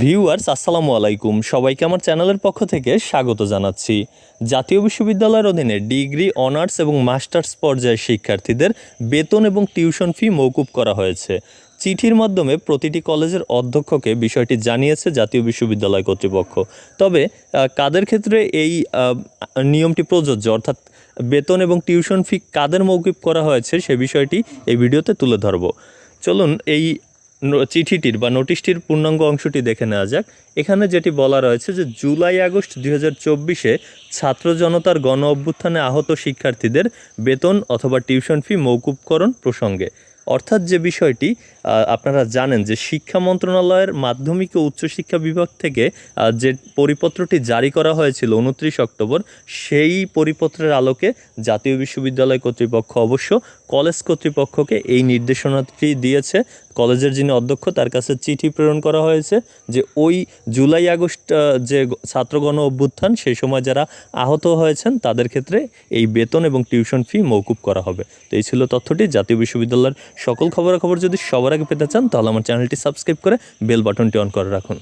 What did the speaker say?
Viewers, আসসালামু আলাইকুম। সবাইকে আমার চ্যানেলের পক্ষ থেকে স্বাগত জানাচ্ছি। জাতীয় বিশ্ববিদ্যালয়ের অধীনে ডিগ্রি, অনার্স এবং মাস্টার্স পর্যায়ের শিক্ষার্থীদের বেতন এবং টিউশন ফি মৌকুব করা হয়েছে। চিঠির মাধ্যমে প্রতিটি কলেজের অধ্যক্ষকে বিষয়টি জানিয়েছে জাতীয় বিশ্ববিদ্যালয় কর্তৃপক্ষ। তবে কাদের ক্ষেত্রে এই নিয়মটি প্রযোজ্য? অর্থাৎ বেতন এবং টিউশন ফি কাদের মৌকুব করা হয়েছে? সে বিষয়টি এই ভিডিওতে তুলে ধরব। চলুন, এই চিঠিটির বা নোটিশটির পূর্ণাঙ্গ অংশটি দেখে নেওয়া যাক। এখানে যেটি বলা রয়েছে যে, জুলাই আগস্ট দুই হাজার চব্বিশে ছাত্র জনতার গণ অভ্যুত্থানে আহত শিক্ষার্থীদের বেতন অথবা টিউশন ফি মৌকুবকরণ প্রসঙ্গে। অর্থাৎ যে বিষয়টি আপনারা জানেন যে, শিক্ষা মন্ত্রণালয়ের মাধ্যমিক ও উচ্চশিক্ষা বিভাগ থেকে যে পরিপত্রটি জারি করা হয়েছিল উনত্রিশ অক্টোবর, সেই পরিপত্রের আলোকে জাতীয় বিশ্ববিদ্যালয় কর্তৃপক্ষ অবশ্য কলেজ কর্তৃপক্ষকে এই নির্দেশনাটি দিয়েছে। কলেজের যিনি অধ্যক্ষ, তার কাছে চিঠি প্রেরণ করা হয়েছে যে ওই জুলাই আগস্ট যে ছাত্রগণ অভ্যুত্থান, সেই সময় যারা আহত হয়েছেন, তাদের ক্ষেত্রে এই বেতন এবং টিউশন ফি মৌকুব করা হবে। তো এই ছিল তথ্যটি। জাতীয় বিশ্ববিদ্যালয়ের সকল খবরাখবর যদি সবার আগে পেতে চান, তাহলে আমার চ্যানেলটি সাবস্ক্রাইব করে বেল বাটনটি অন করে রাখুন।